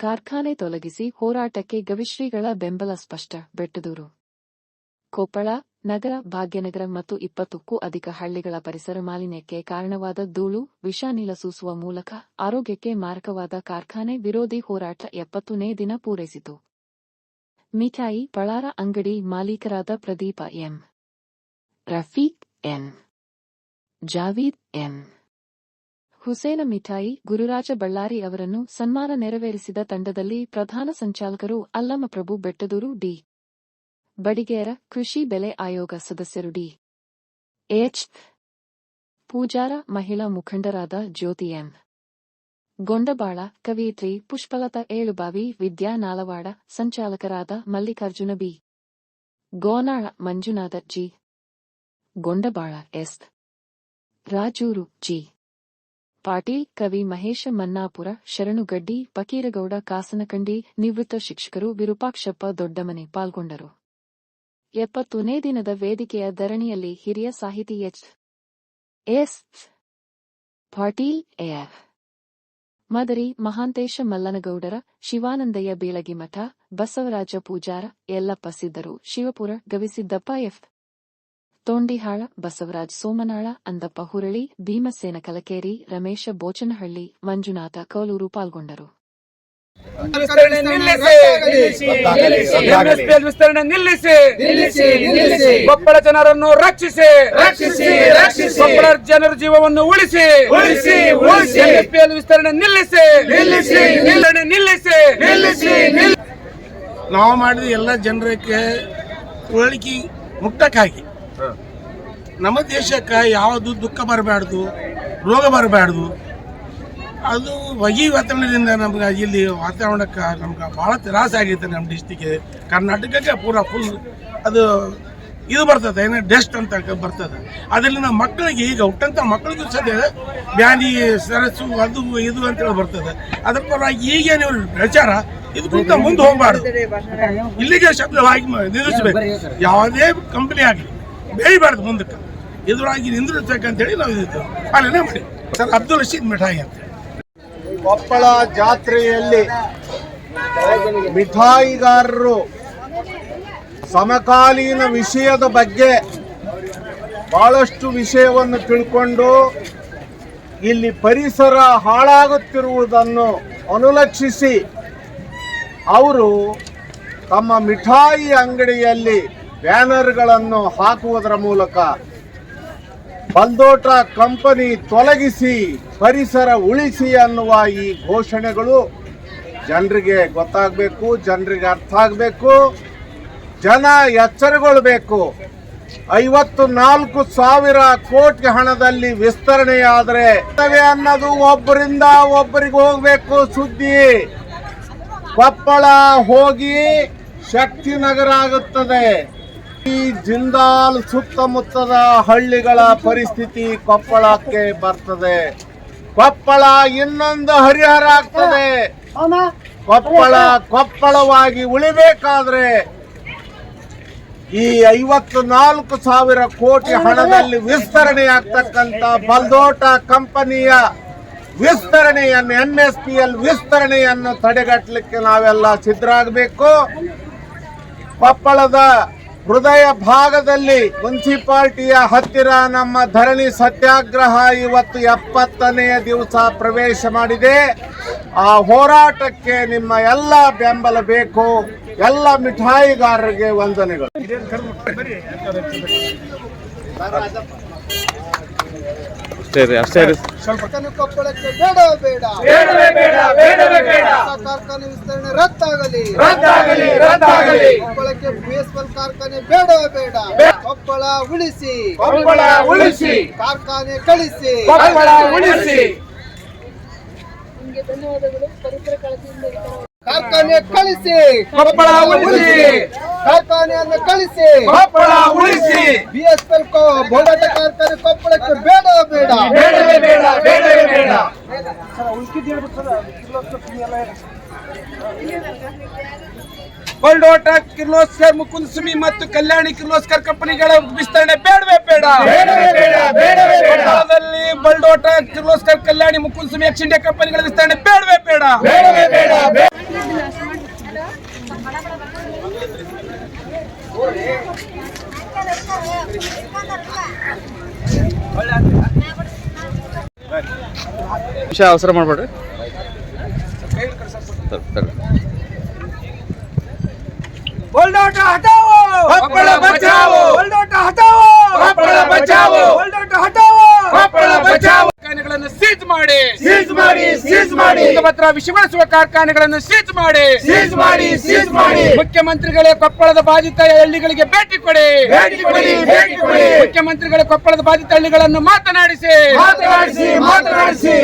ಕಾರ್ಖಾನೆ ತೊಲಗಿಸಿ ಹೋರಾಟಕ್ಕೆ ಗವಿಶ್ರೀಗಳ ಬೆಂಬಲ ಸ್ಪಷ್ಟ, ಬೆಟ್ಟದೂರು. ಕೊಪ್ಪಳ, ನಗರ, ಭಾಗ್ಯನಗರ ಮತ್ತು ಇಪ್ಪತ್ತಕ್ಕೂ ಅಧಿಕ ಹಳ್ಳಿಗಳ ಪರಿಸರ ಮಾಲಿನ್ಯಕ್ಕೆ ಕಾರಣವಾದ ಧೂಳು ವಿಷಾನಿಲ ಸೂಸುವ ಮೂಲಕ ಆರೋಗ್ಯಕ್ಕೆ ಮಾರಕವಾದ ಕಾರ್ಖಾನೆ ವಿರೋಧಿ ಹೋರಾಟ ಎಪ್ಪತ್ತನೇ ದಿನ ಪೂರೈಸಿತು. ಮಿಠಾಯಿ, ಪಳಾರ ಅಂಗಡಿ ಮಾಲೀಕರಾದ Pradeep M. Rafiq N Javeed M. Hussain ಮಿಠಾಯಿ, ಗುರುರಾಜ ಬಳ್ಳಾರಿ ಅವರನ್ನು ಸನ್ಮಾನ ನೆರವೇರಿಸಿದ ತಂಡದಲ್ಲಿ ಪ್ರಧಾನ ಸಂಚಾಲಕರು ಅಲ್ಲಮಪ್ರಭು ಬೆಟ್ಟದೂರು ಡಿ. ಬಡಿಗೇರ, ಕೃಷಿ ಬೆಲೆ ಆಯೋಗ ಸದಸ್ಯರು ಡಿ. ಎಚ್. ಪೂಜಾರ, ಮಹಿಳಾ ಮುಖಂಡರಾದ ಜ್ಯೋತಿ ಎಂ. ಗೊಂಡಬಾಳ, ಕವಿಯತ್ರಿ Pushpalatha Elubavi, Vidya ನಾಲವಾಡ ಸಂಚಾಲಕರಾದ Mallikarjun B. Gonal, Manjunath G. Gondbal S. Rajur G. Patil, ಕವಿ ಮಹೇಶ ಮನ್ನಾಪುರ, ಶರಣುಗಡ್ಡಿ, ಫಕೀರಗೌಡ, ಕಾಸನಕಂಡಿ, ನಿವೃತ್ತ ಶಿಕ್ಷಕರು, ವಿರೂಪಾಕ್ಷಪ್ಪ ದೊಡ್ಡಮನೆ ಪಾಲ್ಗೊಂಡರು. ಎಪ್ಪತ್ತನೇ ದಿನದ ವೇದಿಕೆಯ ಧರಣಿಯಲ್ಲಿ ಹಿರಿಯ ಸಾಹಿತಿ H. S. Patil F Madari, Mahantesh Mallanagoudar, Shivanandayya Beelagimath Basavaraj Pujar Yallappa ಸಿದ್ದರು, Shivapur, Gavisiddappa F. Tondihal Basavaraj Somanal Andappa Hurali Bhimsen Kalakeri Ramesh Bochanahalli Manjunatha ಕೌಲೂರು ಪಾಲ್ಗೊಂಡರು ವಿಸ್ತರಣೆ ನಿಲ್ಲಿಸಿ ನಿಲ್ಲಿಸಿ ನಿಲ್ಲಿಸಿ, ನಿಲ್ಲಿಸಿ. ಕೊಪ್ಪಳ ಜನರನ್ನು ರಕ್ಷಿಸಿ ರಕ್ಷಿಸಿ, ರಕ್ಷಿಸಿ. ಕೊಪ್ಪಳ ಜನರ ಜೀವವನ್ನು ಉಳಿಸಿ ಉಳಿಸಿ, ಉಳಿಸಿ. ಎಂಎಸ್ಪಿಎಲ್ ವಿಸ್ತರಣೆ ನಿಲ್ಲಿಸಿ ನಿಲ್ಲಿಸಿ. ನಿಲ್ಲಣೆ ನಿಲ್ಲಿಸಿ ನಿಲ್ಲಿಸಿ ನಿಲ್ ನಾವು ಮಾಡಿದ ಎಲ್ಲ ಜನರಿಗೆ ಉಳಿಕೆ ಮುಕ್ತಕ್ಕಾಗಿ ನಮ್ಮ ದೇಶಕ್ಕೆ ಯಾವುದು ದುಃಖ ಬರಬಾರ್ದು ರೋಗ ಬರಬಾರ್ದು. ಅದು ಹೊಗೆ ವಾತಾವರಣದಿಂದ ನಮ್ಗೆ ಇಲ್ಲಿ ವಾತಾವರಣಕ್ಕೆ ನಮ್ಗೆ ಭಾಳ ತ್ರಾಸ ಆಗೈತೆ ನಮ್ಮ ಡಿಸ್ಟಿಕ್ಗೆ ಕರ್ನಾಟಕಕ್ಕೆ ಪೂರ ಫುಲ್ ಅದು ಇದು ಬರ್ತದೆ ಏನೋ ಡೆಸ್ಟ್ ಅಂತ ಬರ್ತದೆ. ಅದರಿಂದ ಮಕ್ಕಳಿಗೆ ಈಗ ಹುಟ್ಟಂಥ ಮಕ್ಕಳಿಗೂ ಸದ್ಯ ಬ್ಯಾನಿ ಸರಸು ಅದು ಇದು ಅಂತೇಳಿ ಬರ್ತದೆ. ಅದ್ರ ಪರವಾಗಿ ಈಗೇನು ಇವ್ರ ಪ್ರಚಾರ ಇದಕ್ಕಿಂತ ಮುಂದೆ ಹೋಗಬಾರ್ದು. ಇಲ್ಲಿಗೆ ಶಬ್ದವಾಗಿ ನಿಲ್ಲಿಸಬೇಕು. ನಿಲ್ಲಿಸ್ಬೇಕು ಯಾವುದೇ ಕಂಪ್ನಿ ಆಗಲಿ. ಬೆಳಿಬಾರ್ದು ಮುಂದಕ್ಕೆ. ಎದುರಾಗಿ ಹೇಳಿ ನಾವು ಇದು ಪಾಲನೆ ಮಾಡಿ. ಸರ್, ಅಬ್ದುಲ್ ರಶೀದ್ ಮಿಠಾಯಿ ಅಂತ. ಕೊಪ್ಪಳ ಜಾತ್ರೆಯಲ್ಲಿ ಮಿಠಾಯಿಗಾರರು ಸಮಕಾಲೀನ ವಿಷಯದ ಬಗ್ಗೆ ಬಹಳಷ್ಟು ವಿಷಯವನ್ನು ತಿಳ್ಕೊಂಡು ಇಲ್ಲಿ ಪರಿಸರ ಹಾಳಾಗುತ್ತಿರುವುದನ್ನು ಅನುಲಕ್ಷಿಸಿ ಅವರು ತಮ್ಮ ಮಿಠಾಯಿ ಅಂಗಡಿಯಲ್ಲಿ ಬ್ಯಾನರ್ಗಳನ್ನು ಹಾಕುವುದರ ಮೂಲಕ ಬಲ್ದೋಟ ಕಂಪನಿ ತೊಲಗಿಸಿ, ಪರಿಸರ ಉಳಿಸಿ ಅನ್ನುವ ಈ ಘೋಷಣೆಗಳು ಜನರಿಗೆ ಗೊತ್ತಾಗಬೇಕು, ಜನರಿಗೆ ಅರ್ಥ ಆಗಬೇಕು, ಜನ ಎಚ್ಚರಗೊಳ್ಬೇಕು. ಐವತ್ತು ನಾಲ್ಕು ಸಾವಿರ ಕೋಟಿ ಹಣದಲ್ಲಿ ವಿಸ್ತರಣೆಯಾದರೆ ಅನ್ನೋದು ಒಬ್ಬರಿಂದ ಒಬ್ಬರಿಗೆ ಹೋಗಬೇಕು ಸುದ್ದಿ. ಕೊಪ್ಪಳ ಹೋಗಿ ಶಕ್ತಿನಗರ ಆಗುತ್ತದೆ. ಈ ಜಿಂದಾಲ್ ಸುತ್ತಮುತ್ತದ ಹಳ್ಳಿಗಳ ಪರಿಸ್ಥಿತಿ ಕೊಪ್ಪಳಕ್ಕೆ ಬರ್ತದೆ. ಕೊಪ್ಪಳ ಇನ್ನೊಂದು ಹರಿಹರ ಆಗ್ತದೆ. ಕೊಪ್ಪಳ ಕೊಪ್ಪಳವಾಗಿ ಉಳಿಬೇಕಾದ್ರೆ ಈ ಐವತ್ತು ನಾಲ್ಕು ಸಾವಿರ ಕೋಟಿ ಹಣದಲ್ಲಿ ವಿಸ್ತರಣೆ ಆಗ್ತಕ್ಕಂತ ಬಲ್ದೋಟ ಕಂಪನಿಯ ವಿಸ್ತರಣೆಯನ್ನು ಎನ್ ಎಸ್ ಪಿ ಎಲ್ ವಿಸ್ತರಣೆಯನ್ನು ತಡೆಗಟ್ಟಲಿಕ್ಕೆ ನಾವೆಲ್ಲ ಸಿದ್ಧರಾಗಬೇಕು. ಕೊಪ್ಪಳದ ಹೃದಯ ಭಾಗದಲ್ಲಿ ಮುನ್ಸಿಪಾಲ್ಟಿಯ ಹತ್ತಿರ ನಮ್ಮ ಧರಣಿ ಸತ್ಯಾಗ್ರಹ ಇವತ್ತು ಎಪ್ಪತ್ತನೆಯ ದಿವಸ ಪ್ರವೇಶ ಮಾಡಿದೆ. ಆ ಹೋರಾಟಕ್ಕೆ ನಿಮ್ಮ ಎಲ್ಲ ಬೆಂಬಲ ಬೇಕು. ಎಲ್ಲ ಮಿಠಾಯಿಗಾರರಿಗೆ ವಂದನೆಗಳು. ಅಷ್ಟೇ ರೀ ಅಷ್ಟೇ ರೀ. ಕಾರ್ಖಾನೆ ಕೊಪ್ಪಳಕ್ಕೆ ಬೇಡ ಬೇಡ. ಬೇಡವೇ ಬೇಡ ಬೇಡವೇ ಬೇಡ. ಕಾರ್ಖಾನೆ ವಿಸ್ತರಣೆ ರದ್ದಾಗಲಿ. ರದ್ದಾಗಲಿ ರದ್ದಾಗಲಿ. ಕೊಪ್ಪಳಕ್ಕೆ ಬಿಎಸ್ಎಲ್ ಕಾರ್ಖಾನೆ ಬೇಡವೇ ಬೇಡ. ಕೊಪ್ಪಳ ಉಳಿಸಿ. ಕೊಪ್ಪಳ ಉಳಿಸಿ. ಕಾರ್ಖಾನೆ ಕಳಿಸಿ. ಕೊಪ್ಪಳ ಉಳಿಸಿ. ಕಾರ್ಖಾನೆ ಕಳಿಸಿ. ಕೊಪ್ಪಳ ಉಳಿಸಿ. ಕಾರ್ಖಾನೆಯನ್ನು ಕಳಿಸಿ. ಕೊಪ್ಪಳ ಉಳಿಸಿ. ಬಿಎಸ್ಎಲ್ ಬೋಡಾಟ ಕಾರ್ಖಾನೆ ಕೊಪ್ಪಳಕ್ಕೆ ಬೇಡ ಬೇಡ. ಬೇಡವೇ ಬೇಡ ಬೇಡವೇ ಬೇಡ. ಬಲ್ಡೋಟ ಕಿರ್ಲೋಸ್ಕರ್ ಮುಕುಂದ್ಸುಮಿ ಮತ್ತು ಕಲ್ಯಾಣಿ ಕಿರ್ಲೋಸ್ಕರ್ ಕಂಪನಿಗಳ ವಿಸ್ತರಣೆ ಬೇಡವೇ ಬೇಡ. ಬೇಡವೇ ಬೇಡ ಬೇಡವೇ ಬೇಡ. ಕೊಪ್ಪಳದಲ್ಲಿ ಬಲ್ಡೋಟ ಕಿರ್ಲೋಸ್ಕರ್ ಕಲ್ಯಾಣಿ ಮುಕುಂದ್ಸುಮಿ ಎಕ್ಸ್ ಇಂಡಿಯಾ ಕಂಪನಿಗಳ ವಿಸ್ತರಣೆ ಬೇಡವೇ ಬೇಡ. ಬೇಡವೇ ಬೇಡ ವಿಷಯ ಅವಸರ ಮಾಡ್ಬೇಡ್ರಿ. ಬೋಲ್ಡಾಟ ಹಟಾವೋ! ತುಂಗಭದ್ರಾ ವಿಷಬಳಿಸುವ ಕಾರ್ಖಾನೆಗಳನ್ನು ಸೀಜ್ ಮಾಡಿ. ಸೀಜ್ ಮಾಡಿ ಸೀಜ್ ಮಾಡಿ. ಮುಖ್ಯಮಂತ್ರಿಗಳೇ ಕೊಪ್ಪಳದ ಬಾಧಿತ ಹಳ್ಳಿಗಳಿಗೆ ಭೇಟಿ ಕೊಡಿ. ಭೇಟಿ ಕೊಡಿ, ಭೇಟಿ ಕೊಡಿ. ಮುಖ್ಯಮಂತ್ರಿಗಳೇ ಕೊಪ್ಪಳದ ಬಾಧಿತ ಹಳ್ಳಿಗಳನ್ನು ಮಾತನಾಡಿಸಿ. ಮಾತನಾಡಿಸಿ ಮಾತನಾಡಿಸಿ.